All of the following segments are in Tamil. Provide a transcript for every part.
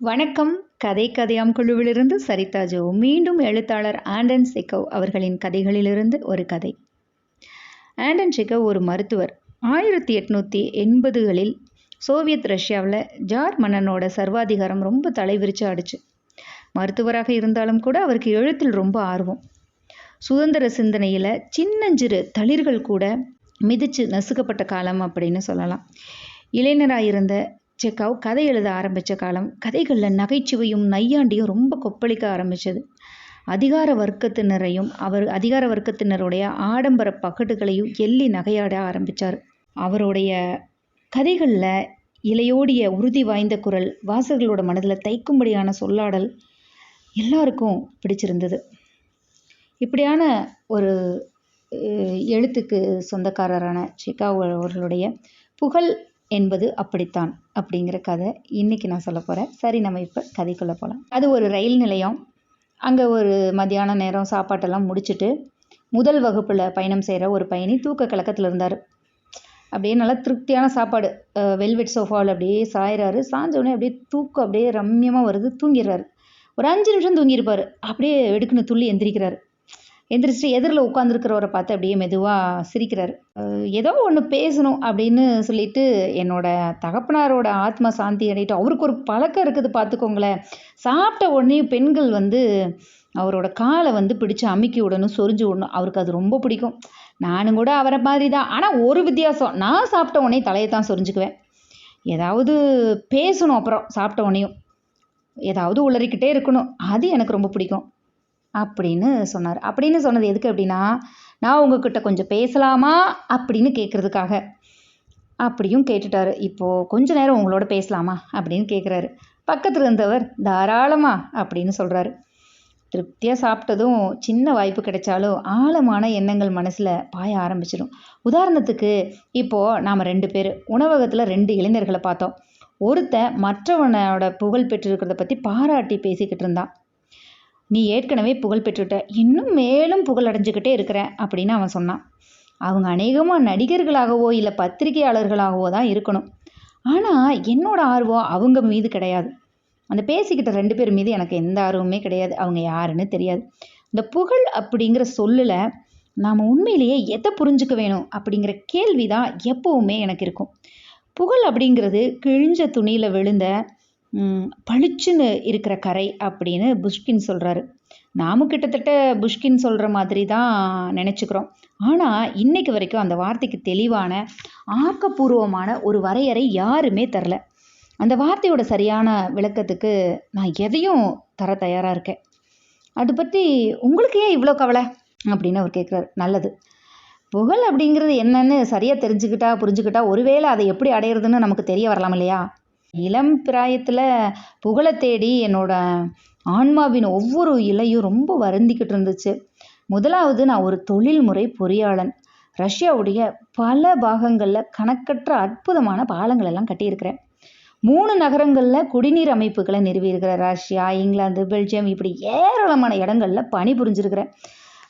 வணக்கம். கதை கதையாம் குழுவிலிருந்து சரிதா ஜோ. மீண்டும் எழுத்தாளர் ஆண்டன் செக்கவ் அவர்களின் கதைகளிலிருந்து ஒரு கதை. ஆண்டன் செக்கவ் ஒரு மருத்துவர். ஆயிரத்தி எட்நூற்றி எண்பதுகளில் சோவியத் ரஷ்யாவில் ஜார் மன்னனோட சர்வாதிகாரம் ரொம்ப தலைவிரிச்சு ஆடிச்சு. மருத்துவராக இருந்தாலும் கூட அவருக்கு எழுத்தில் ரொம்ப ஆர்வம். சுதந்திர சிந்தனையில் சின்னஞ்சிறு தளிர்கள் கூட மிதிச்சு நசுக்கப்பட்ட காலம் அப்படின்னு சொல்லலாம். இளைஞராக இருந்த செக்காவ் கதை எழுத ஆரம்பித்த காலம் கதைகளில் நகைச்சுவையும் நையாண்டியும் ரொம்ப கொப்பளிக்க ஆரம்பித்தது அதிகார வர்க்கத்தினரையும் அவர் அதிகார வர்க்கத்தினருடைய ஆடம்பர பகட்டுகளையும் எள்ளி நகையாட ஆரம்பித்தார் அவருடைய கதைகளில் இலையோடிய உறுதி வாய்ந்த குரல் வாசகர்களோட மனதில் தைக்கும்படியான சொல்லாடல் எல்லாருக்கும் பிடிச்சிருந்தது. இப்படியான ஒரு எழுத்துக்கு சொந்தக்காரரான சிக்காவோ அவர்களுடைய புகழ் என்பது அப்படித்தான் அப்படிங்கிற கதை இன்னைக்கு நான் சொல்ல போகிறேன் சரி நம்ம இப்போ கதைக்குள்ளே போகலாம் அது ஒரு ரயில் நிலையம். அங்கே ஒரு மத்தியான நேரம் சாப்பாட்டெல்லாம் முடிச்சுட்டு முதல் வகுப்பில் பயணம் செய்கிற ஒரு பயணி தூக்க கலக்கத்தில் இருந்தார். அப்படியே நல்லா திருப்தியான சாப்பாடு. வெல்வெட் சோஃபாவில் அப்படியே சாயிறாரு. சாஞ்ச அப்படியே தூக்கம் அப்படியே ரம்மியமாக வருது. தூங்கிடுறாரு. ஒரு அஞ்சு நிமிஷம் தூங்கியிருப்பார். அப்படியே வெடுக்குன்னு துள்ளி எந்திரிக்கிறாரு. எந்திரிச்சிட்டு எதிரில் உட்காந்துருக்கிறவரை பார்த்து அப்படியே மெதுவாக சிரிக்கிறார். ஏதோ ஒன்று பேசணும் அப்படின்னு சொல்லிட்டு என்னோட தகப்பனாரோட ஆத்மா சாந்தி அடையிட்டு அவருக்கு ஒரு பழக்கம் இருக்குது பார்த்துக்கோங்களேன். சாப்பிட்ட உடனே பெண்கள் வந்து அவரோட காலை வந்து பிடிச்சு அமுக்கி விடணும் சொரிஞ்சு விடணும். அவருக்கு அது ரொம்ப பிடிக்கும். நானும் கூட அவரை மாதிரி தான் ஆனால் ஒரு வித்தியாசம். நான் சாப்பிட்ட உடனே தலையை தான் சொரிஞ்சுக்குவேன். ஏதாவது பேசணும் அப்புறம் சாப்பிட்ட உடனேயும். ஏதாவது உளறிக்கிட்டே இருக்கணும். அது எனக்கு ரொம்ப பிடிக்கும். அப்படின்னு சொன்னார். அப்படின்னு சொன்னது எதுக்கு அப்படின்னா நான் உங்ககிட்ட கொஞ்சம் பேசலாமா அப்படின்னு கேட்குறதுக்காக. அப்படியும் கேட்டுட்டாரு. இப்போது கொஞ்ச நேரம் உங்களோட பேசலாமா அப்படின்னு கேட்குறாரு பக்கத்தில் இருந்தவர் தாராளமா அப்படின்னு சொல்கிறாரு திருப்தியாக சாப்பிட்டதும் சின்ன வாய்ப்பு கிடைச்சாலும் ஆழமான எண்ணங்கள் மனசில் பாய ஆரம்பிச்சிடும். உதாரணத்துக்கு இப்போது நாம் ரெண்டு பேர் உணவகத்தில் ரெண்டு இளைஞர்களை பார்த்தோம். ஒருத்தன் மற்றவனோட புகழ் பெற்றிருக்கிறத பற்றி பாராட்டி பேசிக்கிட்டு இருந்தான். நீ ஏற்கனவே புகழ் பெற்றுட்ட. இன்னும் மேலும் புகழ் அடைஞ்சுக்கிட்டே இருக்கிற அப்படின்னு அவன் சொன்னான். அவங்க அநேகமாக நடிகர்களாகவோ இல்லை பத்திரிகையாளர்களாகவோ தான் இருக்கணும். ஆனால் என்னோட ஆர்வம் அவங்க மீது கிடையாது. அந்த பேசிக்கிட்ட ரெண்டு பேர் மீது எனக்கு எந்த ஆர்வமே கிடையாது. அவங்க யாருன்னு தெரியாது. இந்த புகழ் அப்படிங்கிற சொல்லில் நாம் உண்மையிலேயே எதை புரிஞ்சுக்க வேணும்? அப்படிங்கிற கேள்வி தான் எப்போவுமே எனக்கு இருக்கும். புகழ் அப்படிங்கிறது கிழிஞ்ச துணியில் விழுந்த பளிச்சுன்னு இருக்கிற கரை அப்படின்னு புஷ்கின் சொல்கிறாரு நாமும் கிட்டத்தட்ட புஷ்கின் சொல்கிற மாதிரி தான் நினச்சிக்கிறோம். ஆனால் இன்னைக்கு வரைக்கும் அந்த வார்த்தைக்கு தெளிவான ஆக்கப்பூர்வமான ஒரு வரையறை யாருமே தரல. அந்த வார்த்தையோட சரியான விளக்கத்துக்கு நான் எதையும் தர தயாராக இருக்கேன். அது பற்றி உங்களுக்கு ஏன் இவ்வளோ கவலை? அப்படின்னு அவர் கேட்குறாரு நல்லது. புகழ் அப்படிங்கிறது என்னன்னு சரியாக தெரிஞ்சுக்கிட்டா புரிஞ்சுக்கிட்டா ஒருவேளை அதை எப்படி அடையிறதுன்னு நமக்கு தெரிய வரலாம் இல்லையா? இளம் பிராயத்தில் புகழை தேடி என்னோட ஆன்மாவின் ஒவ்வொரு இலையும் ரொம்ப வருந்திக்கிட்டு இருந்துச்சு. முதலாவது நான் ஒரு தொழில்முறை பொறியாளன். ரஷ்யாவுடைய பல பாகங்களில் கணக்கற்ற அற்புதமான பாலங்கள் எல்லாம் கட்டியிருக்கிறேன். மூணு நகரங்களில் குடிநீர் அமைப்புகளை நிறுவியிருக்கிறேன். ரஷ்யா இங்கிலாந்து பெல்ஜியம் இப்படி ஏராளமான இடங்களில் பணி புரிஞ்சிருக்கிறேன்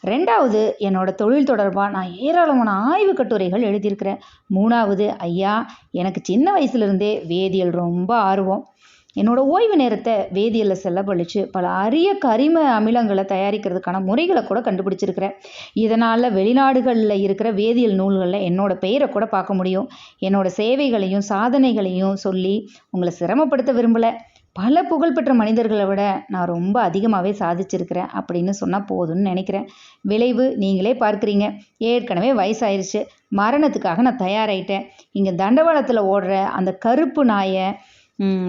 ரெண்டாவது என்னோட தொழில் தொடர்பாக நான் ஏராளமான ஆய்வு கட்டுரைகள் எழுதியிருக்கிறேன். மூணாவது ஐயா எனக்கு சின்ன வயசுலேருந்தே வேதியியல் ரொம்ப ஆர்வம். என்னோட ஓய்வு நேரத்தை வேதியியலில் செலவழித்து பல அரிய கரிம அமிலங்களை தயாரிக்கிறதுக்கான முறைகளை கூட கண்டுபிடிச்சிருக்கிறேன். இதனால் வெளிநாடுகளில் இருக்கிற வேதியியல் நூல்களில் என்னோட பெயரை கூட பார்க்க முடியும். என்னோட சேவைகளையும் சாதனைகளையும் சொல்லி உங்களை சிரமப்படுத்த விரும்பலை. பல புகழ்பெற்ற மனிதர்களை விட நான் ரொம்ப அதிகமாகவே சாதிச்சிருக்கிறேன் அப்படின்னு சொன்னால் போதும்னு நினைக்கிறேன். விளைவு நீங்களே பார்க்குறீங்க. ஏற்கனவே வயசாயிருச்சு. மரணத்துக்காக நான் தயாராயிட்டேன். இங்கே தண்டவாளத்தில் ஓடுற அந்த கருப்பு நாயை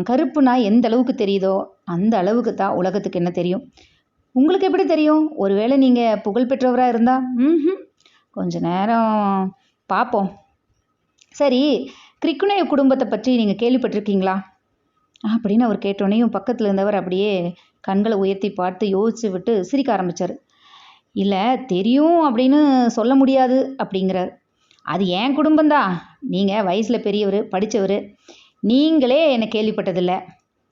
கருப்பு நாய் எந்த அளவுக்கு தெரியுதோ அந்த அளவுக்கு தான் உலகத்துக்கு என்ன தெரியும்? உங்களுக்கு எப்படி தெரியும்? ஒருவேளை நீங்கள் புகழ்பெற்றவராக இருந்தால் ம் கொஞ்ச நேரம் பார்ப்போம் சரி கிரிக்குனைய குடும்பத்தை பற்றி நீங்கள் கேள்விப்பட்டிருக்கீங்களா? அப்படின்னு அவர் கேட்டோடனேயும் பக்கத்தில் இருந்தவர் அப்படியே கண்களை உயர்த்தி பார்த்து யோசிச்சு விட்டு சிரிக்க ஆரம்பிச்சார். இல்லை தெரியும் அப்படின்னு சொல்ல முடியாது அப்படிங்கிறார். அது என் குடும்பம்தான் நீங்கள் வயசில் பெரியவர் படித்தவர் நீங்களே என்னை கேள்விப்பட்டதில்லை.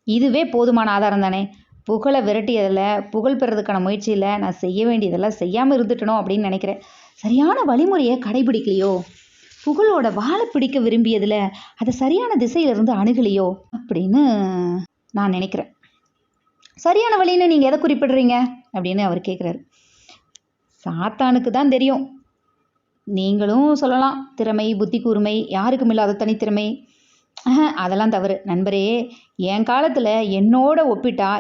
இதுவே போதுமான ஆதாரம் தானே. புகழை விரட்டியதில் புகழ் பெறதுக்கான முயற்சியில் நான் செய்ய வேண்டியதெல்லாம் செய்யாமல் இருந்துட்டனோ அப்படின்னு நினைக்கிறேன். சரியான வழிமுறையை கடைபிடிக்கலையோ? புகழோட வாழை பிடிக்க விரும்பியதில் அதை சரியான திசையிலிருந்து அணுகலையோ அப்படின்னு நான் நினைக்கிறேன். சரியான வழின்னு நீங்கள் எதை குறிப்பிடுறீங்க? அப்படின்னு அவர் கேட்குறாரு சாத்தானுக்கு தான் தெரியும். நீங்களும் சொல்லலாம். திறமை புத்தி கூர்மை யாருக்கும் இல்லாத தனித்திறமை. அதெல்லாம் தவறு. நண்பரே என் காலத்தில் என்னோட ஒப்பிட்டா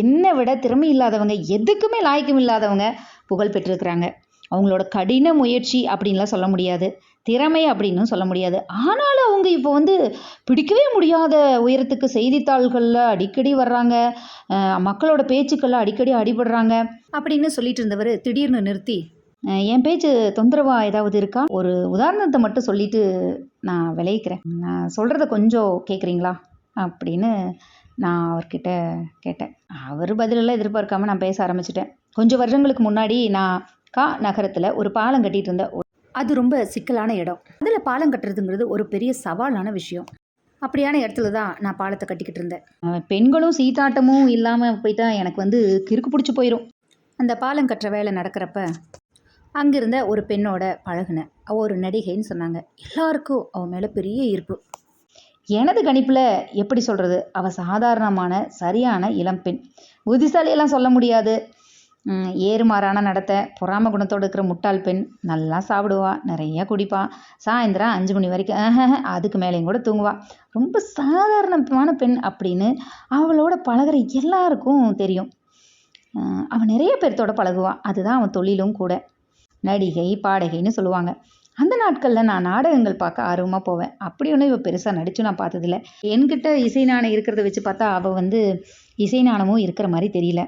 என்னை விட திறமை இல்லாதவங்க எதுக்குமே லாய்க்கும் இல்லாதவங்க புகழ் பெற்றிருக்கிறாங்க. அவங்களோட கடின முயற்சி அப்படின்லாம் சொல்ல முடியாது. திறமை அப்படின்னு சொல்ல முடியாது. ஆனாலும் அவங்க இப்போ வந்து பிடிக்கவே முடியாத உயரத்துக்கு செய்தித்தாள்களில் அடிக்கடி வர்றாங்க. மக்களோட பேச்சுக்களில் அடிக்கடி அடிபடுறாங்க. அப்படின்னு சொல்லிட்டு இருந்தவர் திடீர்னு நிறுத்தி. என் பேச்சு தொந்தரவா ஏதாவது இருக்கா? ஒரு உதாரணத்தை மட்டும் சொல்லிட்டு நான் விளைவிக்கிறேன். நான் சொல்கிறத கொஞ்சம் கேட்குறீங்களா அப்படின்னு நான் அவர்கிட்ட கேட்டேன். அவர் பதிலெல்லாம் எதிர்பார்க்காம நான் பேச ஆரம்பிச்சிட்டேன். கொஞ்சம் வருஷங்களுக்கு முன்னாடி நான் கா நகரத்தில் ஒரு பாலம் கட்டிட்டு இருந்தேன் அது ரொம்ப சிக்கலான இடம். அதில் பாலம் கட்டுறதுங்கிறது ஒரு பெரிய சவாலான விஷயம். அப்படியான இடத்துல தான் நான் பாலத்தை கட்டிக்கிட்டு இருந்தேன். பெண்களும் சீட்டாட்டமும் இல்லாமல் போயிட்டா எனக்கு வந்து கிறுக்கு பிடிச்சி போயிடும் அந்த பாலம் கட்டுற வேலை நடக்கிறப்ப அங்கிருந்த ஒரு பெண்ணோட பழகுனேன் அவள் ஒரு நடிகைன்னு சொன்னாங்க. எல்லாருக்கும் அவன் மேலே பெரிய ஈர்ப்பு. எனது கணிப்பில் எப்படி சொல்கிறது அவள் சாதாரணமான சரியான இளம்பெண் புத்திசாலியெல்லாம் சொல்ல முடியாது. ஏறுமாறான நடத்தை. பொறாம குணத்தோடு இருக்கிற முட்டாள் பெண் நல்லா சாப்பிடுவா நிறைய குடிப்பா. சாயந்தரம் அஞ்சு மணி வரைக்கும் ஆஹ், அதுக்கு மேலேயும் கூட தூங்குவா. ரொம்ப சாதாரணமான பெண் அப்படின்னு அவளோட பழகுற எல்லாருக்கும் தெரியும். அவன் நிறைய பேர்த்தோட பழகுவா. அதுதான் அவன் தொழிலும் கூட. நடிகை பாடகைன்னு சொல்லுவாங்க. அந்த நாட்களில் நான் நாடகங்கள் பார்க்க ஆர்வமாக போவேன். அப்படி ஒன்றும் இவள் பெருசாக நடிச்சு நான் பார்த்ததில்ல. என்கிட்ட இசை நாணம் இருக்கிறத வச்சு பார்த்தா அவள் வந்து இசை நாணமும் இருக்கிற மாதிரி தெரியல.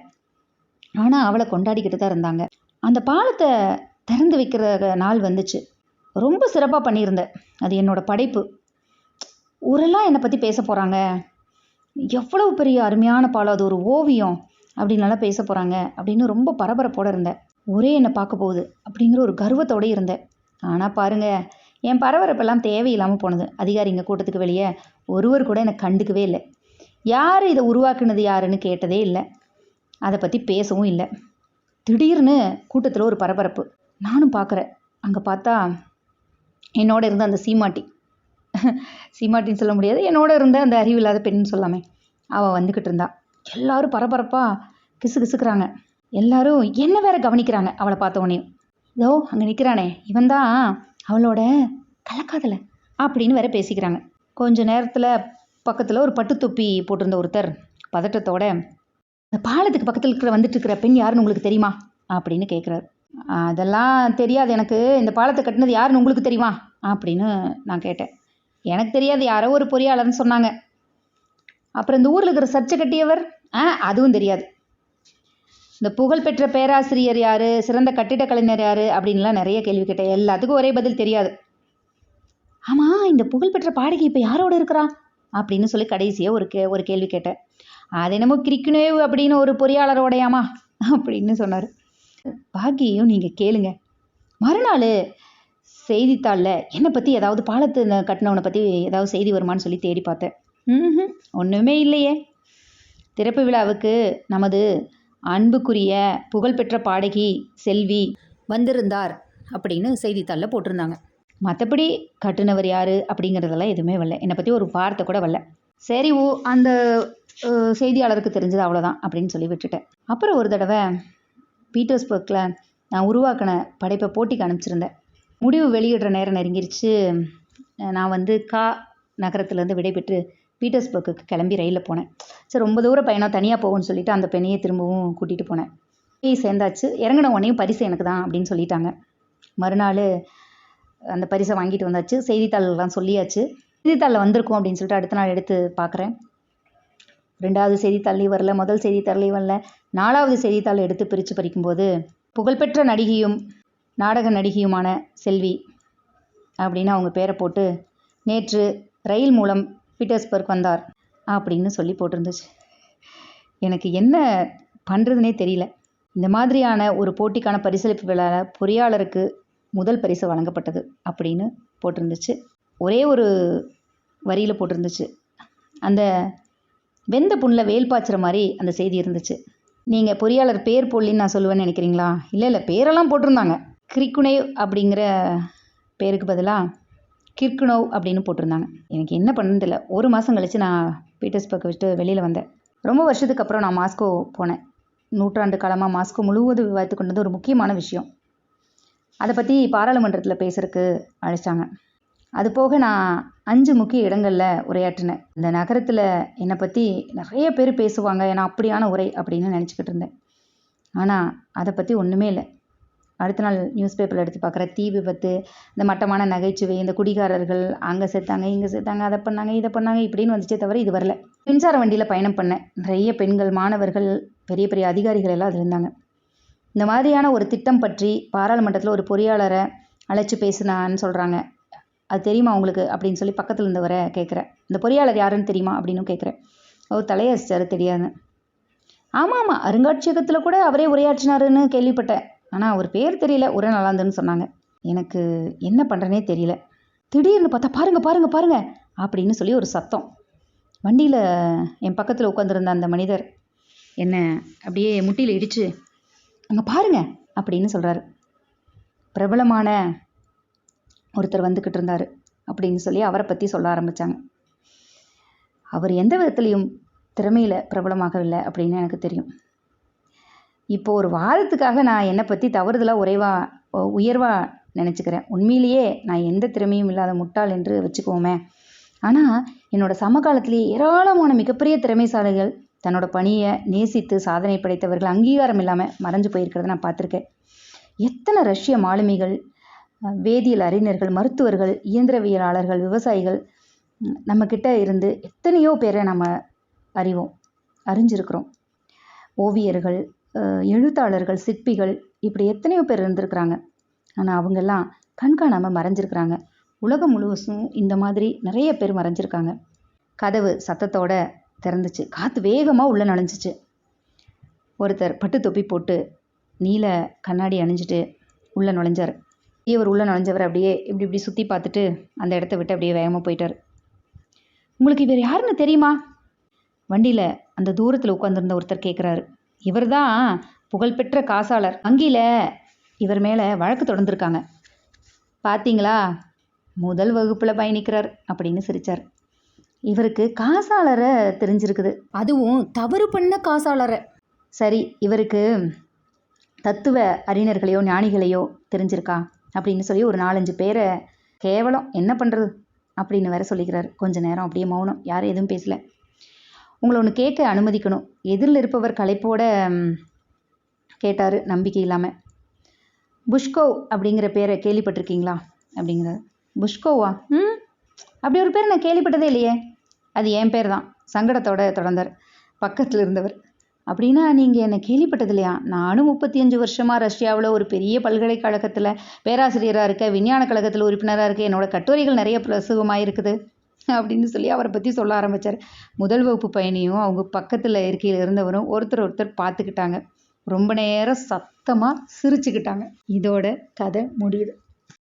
ஆனால் அவளை கொண்டாடிக்கிட்டு தான் இருந்தாங்க. அந்த பாலத்தை திறந்து வைக்கிற நாள் வந்துச்சு. ரொம்ப சிறப்பாக பண்ணியிருந்தேன் அது என்னோடய படைப்பு. ஊரெல்லாம் என்னை பற்றி பேச போகிறாங்க எவ்வளவு பெரிய அருமையான பாலம் அது ஒரு ஓவியம் அப்படின்லாம் பேச போகிறாங்க அப்படின்னு ரொம்ப பரபரப்போட இருந்தேன். ஒரே என்னை பார்க்க போகுது அப்படிங்கிற ஒரு கர்வத்தோட இருந்தேன். ஆனால் பாருங்க என் பரபரப்பெல்லாம் தேவையில்லாமல் போனது. அதிகாரிங்க கூட்டத்துக்கு வெளியே ஒருவர் கூட என்னை கண்டுக்கவே இல்லை. யார் இதை உருவாக்குனது யாருன்னு கேட்டதே இல்லை. அதை பற்றி பேசவும் இல்லை. திடீர்னு கூட்டத்தில் ஒரு பரபரப்பு. நானும் பார்க்குறேன் அங்கே பார்த்தா என்னோட இருந்த அந்த சீமாட்டி. சீமாட்டின்னு சொல்ல முடியாது. என்னோட இருந்த அந்த அறிவில்லாத பெண்ணுன்னு சொல்லாமே. அவள் வந்துக்கிட்டு இருந்தா. எல்லாரும் பரபரப்பாக கிசு கிசுக்கிறாங்க எல்லாரும் என்ன வேற கவனிக்கிறாங்க அவளை பார்த்த உடனே. இதோ அங்கே நிற்கிறானே இவன் தான் அவளோட கலக்காதல அப்படின்னு வேற பேசிக்கிறாங்க. கொஞ்ச நேரத்தில் பக்கத்தில் ஒரு பட்டு தொப்பி போட்டிருந்த ஒருத்தர் பதட்டத்தோட இந்த பாலத்துக்கு பக்கத்தில் இருக்கிற வந்துட்டு இருக்கிற பெண் யாருன்னு உங்களுக்கு தெரியுமா? அப்படின்னு கேட்குறாரு அதெல்லாம் தெரியாது எனக்கு. இந்த பாலத்தை கட்டினது யாருன்னு உங்களுக்கு தெரியுமா? அப்படின்னு நான் கேட்டேன். எனக்கு தெரியாது யாரோ ஒரு பொறியாளர்னு சொன்னாங்க. அப்புறம் இந்த ஊரில் இருக்கிற சர்ச்சை கட்டியவர்? ஆ அதுவும் தெரியாது. இந்த புகழ்பெற்ற பேராசிரியர் யார்? சிறந்த கட்டிட கலைஞர் யார்? அப்படின்லாம் நிறைய கேள்வி கேட்டேன். எல்லாத்துக்கும் ஒரே பதில் தெரியாது. ஆமாம் இந்த புகழ்பெற்ற பாடகி இப்போ யாரோட இருக்கிறா அப்படின்னு சொல்லி கடைசியாக ஒரு கே ஒரு கேள்வி கேட்டேன். அது என்னமோ கிரிக்குனேவ் அப்படின்னு ஒரு பொறியாளரோடையாமா அப்படின்னு சொன்னார். பாக்கியும் நீங்கள் கேளுங்க. மறுநாள் செய்தித்தாளில் என்னை பற்றி ஏதாவது பாலத்து கட்டினவனை பற்றி ஏதாவது செய்தி வருமான்னு சொல்லி தேடி பார்த்தேன். ம் ஒன்றுமே இல்லையே. திறப்பு விழாவுக்கு நமது அன்புக்குரிய புகழ்பெற்ற பாடகி செல்வி வந்திருந்தார் அப்படின்னு செய்தித்தாளில் போட்டிருந்தாங்க. மற்றபடி கட்டுனவர் யார் அப்படிங்கிறதெல்லாம் எதுவுமே வரல. என்னை பற்றி ஒரு வார்த்தை கூட வரல. சரி ஓ அந்த செய்தியாளருக்கு தெரிஞ்சது அவ்வளோதான் அப்படின்னு சொல்லி விட்டுட்டேன். அப்புறம் ஒரு தடவை பீட்டர்ஸ்பர்க்கில் நான் உருவாக்கின படைப்பை போட்டிக்கு அனுப்பிச்சிருந்தேன். முடிவு வெளியிடுற நேரம் நெருங்கிருச்சு. நான் வந்து கா நகரத்துலேருந்து விடைபெற்று பீட்டர்ஸ்பர்க்கு கிளம்பி ரயிலில் போனேன். சரி ரொம்ப தூர பயணம் தனியாக போகும்னு சொல்லிட்டு அந்த பெண்ணையை திரும்பவும் கூட்டிகிட்டு போனேன். போய் சேர்ந்தாச்சு. இறங்கின உடனே பரிசு எனக்கு தான் அப்படின்னு சொல்லிட்டாங்க. மறுநாள் அந்த பரிசை வாங்கிட்டு வந்தாச்சு. செய்தித்தாள்லாம் சொல்லியாச்சு. செய்தித்தாளில் வந்திருக்கும் அப்படின்னு சொல்லிட்டு அடுத்த நாள் எடுத்து பார்க்குறேன். ரெண்டாவது செய்தித்தாள்லேயும் வரல. முதல் செய்தித்தாள்லேயும் வரல. நாலாவது செய்தித்தாள் எடுத்து பிரித்து படிக்கும்போது புகழ்பெற்ற நடிகையும் நாடக நடிகையுமான செல்வி அப்படின்னு அவங்க பேரை போட்டு நேற்று ரயில் மூலம் பீட்டர்ஸ்பர்க் வந்தார் அப்படின்னு சொல்லி போட்டிருந்துச்சு. எனக்கு என்ன பண்ணுறதுனே தெரியல. இந்த மாதிரியான ஒரு போட்டிக்கான பரிசளிப்பு விழாவில் பொறியாளருக்கு முதல் பரிசு வழங்கப்பட்டது அப்படின்னு போட்டிருந்துச்சு. ஒரே ஒரு வரியில் போட்டிருந்துச்சு. அந்த வெந்த புண்ணில் வேல் பாய்ச்சுற மாதிரி அந்த செய்தி இருந்துச்சு. நீங்கள் பொறியாளர் பேர் போடலின்னு நான் சொல்லுவேன்னு நினைக்கிறீங்களா? இல்லை இல்லை பேரெல்லாம் போட்டிருந்தாங்க. கிரிக்குனேவ் அப்படிங்கிற பேருக்கு பதிலாக கிர்குனோவ் அப்படின்னு போட்டிருந்தாங்க. எனக்கு என்ன பண்ணுன்னு தெரியல. ஒரு மாதம் கழித்து நான் பீட்டர்ஸ்பர்க் விட்டு வெளியில் வந்தேன். ரொம்ப வருஷத்துக்கு அப்புறம் நான் மாஸ்கோ போனேன். நூற்றாண்டு காலமாக மாஸ்கோ முழுவதும் விவாதித்து கொண்டது ஒரு முக்கியமான விஷயம். அதை பற்றி பாராளுமன்றத்தில் பேசுறதுக்கு அழைச்சாங்க. அது போக நான் அஞ்சு முக்கிய இடங்களில் உரையாற்றினேன். இந்த நகரத்தில் என்னை பற்றி நிறைய பேர் பேசுவாங்க ஏன்னா அப்படியான உரை அப்படின்னு நினச்சிக்கிட்டு இருந்தேன். ஆனால் அதை பற்றி ஒன்றுமே இல்லை. அடுத்த நாள் நியூஸ் பேப்பரில் எடுத்து பார்க்குற தீ விபத்து இந்த மட்டமான நகைச்சுவை இந்த குடிகாரர்கள் அங்கே செத்தாங்க இங்கே செத்தாங்க அதை பண்ணாங்க இதை பண்ணாங்க இப்படின்னு வந்துச்சே தவிர இது வரல. மின்சார வண்டியில் பயணம் பண்ணேன். நிறைய பெண்கள் மாணவர்கள் பெரிய பெரிய அதிகாரிகள் எல்லாம் அதில் இருந்தாங்க. இந்த மாதிரியான ஒரு திட்டம் பற்றி பாராளுமன்றத்தில் ஒரு பொறியாளரை அழைச்சி பேசினான்னு சொல்கிறாங்க அது தெரியுமா உங்களுக்கு? அப்படின்னு சொல்லி பக்கத்தில் இருந்தவரை கேட்குறேன் இந்த பொறியாளர் யாருன்னு தெரியுமா அப்படின்னு கேட்குறேன் அவர் தலையசிச்சார் தெரியாது. ஆமாம் ஆமாம் அருங்காட்சியகத்தில் கூட அவரே உரையாற்றினாருன்னு கேள்விப்பட்டேன். ஆனால் அவர் பேர் தெரியல. உரை நல்லா இருந்துன்னு சொன்னாங்க. எனக்கு என்ன பண்ணுறனே தெரியல. திடீர்னு பார்த்தா பாருங்க பாருங்க பாருங்க அப்படின்னு சொல்லி ஒரு சத்தம். வண்டியில் என் பக்கத்தில் உட்காந்துருந்த அந்த மனிதர் என்ன அப்படியே முட்டியில் இடித்து அங்கே பாருங்க அப்படின்னு சொல்கிறாரு பிரபலமான ஒருத்தர் வந்துக்கிட்டு இருந்தார் அப்படின்னு சொல்லி அவரை பற்றி சொல்ல ஆரம்பித்தாங்க அவர் எந்த விதத்துலேயும் திறமையில் பிரபலமாகவில்லை அப்படின்னு எனக்கு தெரியும். இப்போ ஒரு வாதத்துக்காக நான் என்னை பற்றி தவறுதலாக உறைவா உயர்வாக நினச்சிக்கிறேன். உண்மையிலேயே நான் எந்த திறமையும் இல்லாத முட்டாள் என்று வச்சுக்குவோமே. ஆனால் என்னோடய சமகாலத்திலேயே ஏராளமான மிகப்பெரிய திறமைசாலிகள் தன்னோட பணியை நேசித்து சாதனை படைத்தவர்கள் அங்கீகாரம் இல்லாமல் மறைஞ்சு போயிருக்கிறத நான் பார்த்துருக்கேன். எத்தனை ரஷ்ய மாலுமிகள் வேதியியல் அறிஞர்கள் மருத்துவர்கள் இயந்திரவியலாளர்கள் விவசாயிகள் நம்மக்கிட்ட இருந்து எத்தனையோ பேரை நம்ம அறிவோம் அறிஞ்சிருக்கிறோம். ஓவியர்கள் எழுத்தாளர்கள் சிற்பிகள் இப்படி எத்தனையோ பேர் இருந்திருக்கிறாங்க. ஆனால் அவங்கெல்லாம் கண்காணாமல் மறைஞ்சிருக்கிறாங்க. உலகம் முழுவதும் இந்த மாதிரி நிறைய பேர் மறைஞ்சிருக்காங்க. கதவு சத்தத்தோட திறந்துச்சு. காற்று வேகமாக உள்ளே நுழைஞ்சிச்சு ஒருத்தர் பட்டு தொப்பி போட்டு நீல கண்ணாடி அணிஞ்சிட்டு உள்ளே நுழைஞ்சார். இவர் உள்ளே நுழைஞ்சவர் அப்படியே இப்படி இப்படி சுற்றி பார்த்துட்டு அந்த இடத்த விட்டு அப்படியே வேகமாக போயிட்டார். உங்களுக்கு இவர் யாருன்னு தெரியுமா? வண்டியில் அந்த தூரத்தில் உட்காந்துருந்த ஒருத்தர் கேட்குறாரு இவர் தான் புகழ்பெற்ற காசாளர். வங்கியில் இவர் மேலே வழக்கு தொடர்ந்துருக்காங்க. பார்த்தீங்களா முதல் வகுப்பில் பயணிக்கிறார் அப்படின்னு சிரிச்சார். இவருக்கு காசாளரை தெரிஞ்சிருக்குது. அதுவும் தவறு பண்ண காசாளரை. சரி இவருக்கு தத்துவ அறிஞர்களையோ ஞானிகளையோ தெரிஞ்சிருக்கா? அப்படின்னு சொல்லி ஒரு நாலஞ்சு பேரை கேவலம் என்ன பண்ணுறது அப்படின்னு வேற சொல்லிக்கிறாரு. கொஞ்ச நேரம் அப்படியே மௌனம். யாரும் எதுவும் பேசல. உங்களை ஒன்று கேட்க அனுமதிக்கணும். எதிரில் இருப்பவர் களைப்போட கேட்டார். நம்பிக்கை இல்லாமல் புஷ்கோவ் அப்படிங்கிற பேரை கேள்விப்பட்டிருக்கீங்களா? அப்படிங்கிறார். புஷ்கோவா? ம் அப்படி ஒரு பேர் நான் கேள்விப்பட்டதே இல்லையே. அது என் பேர் தான். சங்கடத்தோட தொடர்ந்தார். பக்கத்தில் இருந்தவர். அப்படின்னா நீங்கள் என்னை கேள்விப்பட்டது இல்லையா? நானும் முப்பத்தி அஞ்சு வருஷமாக ரஷ்யாவில் ஒரு பெரிய பல்கலைக்கழகத்தில் பேராசிரியராக இருக்க விஞ்ஞான கழகத்தில் உறுப்பினராக இருக்க என்னோட கட்டுரைகள் நிறைய பிரசுகமாக இருக்குது அப்படின்னு சொல்லி அவரை பற்றி சொல்ல ஆரம்பித்தார் முதல் வகுப்பு பயணியும் அவங்க பக்கத்தில் இருக்கையில் இருந்தவரும் ஒருத்தர் ஒருத்தர் பார்த்துக்கிட்டாங்க. ரொம்ப நேரம் சத்தமாக சிரிச்சுக்கிட்டாங்க. இதோட கதை முடியுது.